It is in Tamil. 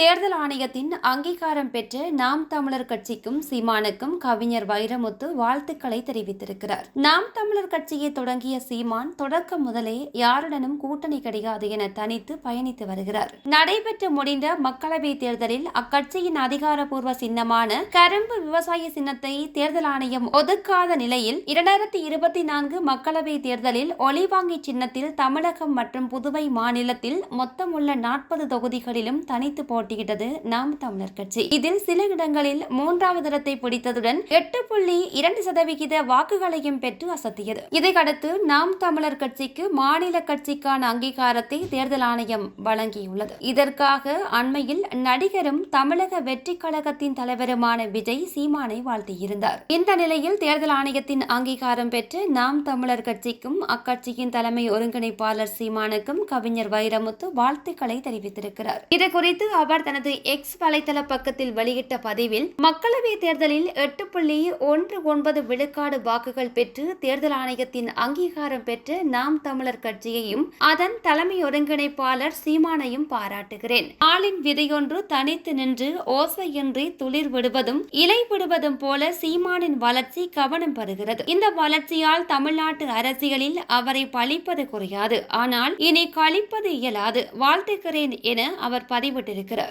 தேர்தல் ஆணையத்தின் அங்கீகாரம் பெற்ற நாம் தமிழர் கட்சிக்கும் சீமானுக்கும் கவிஞர் வைரமுத்து வாழ்த்துக்களை தெரிவித்திருக்கிறார். நாம் தமிழர் கட்சியை தொடங்கிய சீமான் தொடக்கம் முதலே யாருடனும் கூட்டணி கிடையாது என தனித்து பயணித்து வருகிறார். நடைபெற்று முடிந்த மக்களவை தேர்தலில் அக்கட்சியின் அதிகாரப்பூர்வ சின்னமான கரும்பு விவசாய சின்னத்தை தேர்தல் ஆணையம் ஒதுக்காத நிலையில் இரண்டாயிரத்தி இருபத்தி நான்கு மக்களவை தேர்தலில் ஒலிவாங்கி சின்னத்தில் தமிழகம் மற்றும் புதுவை மாநிலத்தில் மொத்தமுள்ள நாற்பது தொகுதிகளிலும் தனித்து போட்டியிட்டது நாம் தமிழர் கட்சி. இதில் சில இடங்களில் மூன்றாவது இடத்தை பிடித்ததுடன் எட்டு புள்ளி இரண்டு சதவிகித வாக்குகளையும் பெற்று அசத்தியது. இதையடுத்து நாம் தமிழர் கட்சிக்கு மாநில கட்சிக்கான அங்கீகாரத்தை தேர்தல் ஆணையம் வழங்கியுள்ளது. இதற்காக அண்மையில் நடிகரும் தமிழக வெற்றி கழகத்தின் தலைவருமான விஜய் சீமானை வாழ்த்தியிருந்தார். இந்த நிலையில் தேர்தல் ஆணையத்தின் அங்கீகாரம் பெற்று நாம் தமிழர் கட்சிக்கும் அக்கட்சியின் தலைமை ஒருங்கிணைப்பாளர் சீமானுக்கும் கவிஞர் வைரமுத்து வாழ்த்துக்களை தெரிவித்திருக்கிறார். இது குறித்து அவர் தனது எக்ஸ் வலைதள பக்கத்தில் வெளியிட்ட பதிவில் மக்களவை தேர்தலில் எட்டு புள்ளி ஒன்று ஒன்பது விழுக்காடு வாக்குகள் பெற்று தேர்தல் ஆணையத்தின் அங்கீகாரம் பெற்ற நாம் தமிழர் கட்சியையும் அதன் தலைமை ஒருங்கிணைப்பாளர் சீமானையும் பாராட்டுகிறேன். ஆளின் விதையொன்று தனித்து நின்று ஓசையின்றி துளிர் விடுவதும் இலை விடுவதும் போல சீமானின் வளர்ச்சி கவனம் பெறுகிறது. இந்த வளர்ச்சியால் தமிழ்நாட்டு அரசியலில் அவரை பழிப்பது குறையாது. ஆனால் இனி கழிப்பது இயலாது. வாழ்த்துகிறேன் என அவர் பதிவிட்டிருக்கிறார்.